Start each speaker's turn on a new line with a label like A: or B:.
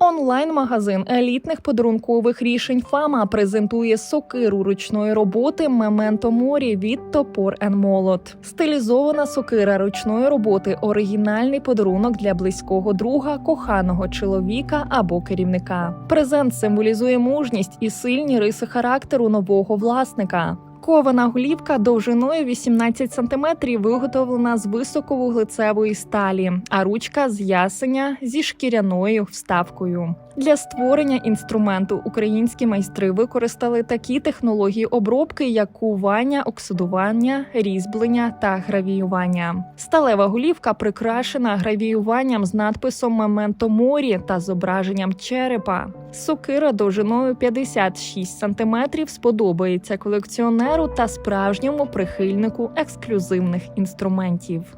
A: Онлайн-магазин елітних подарункових рішень Фама презентує сокиру ручної роботи Мементо Морі від Топор Молот. Стилізована сокира ручної роботи оригінальний подарунок для близького друга, коханого чоловіка або керівника. Презент символізує мужність і сильні риси характеру нового власника. Кована голівка довжиною 18 см виготовлена з високовуглецевої сталі, а ручка з ясеня зі шкіряною вставкою. Для створення інструменту українські майстри використали такі технології обробки, як кування, оксидування, різьблення та гравіювання. Сталева голівка прикрашена гравіюванням з надписом Мементо Морі та зображенням черепа. Сокира довжиною 56 см сподобається колекціонеру та справжньому прихильнику ексклюзивних інструментів.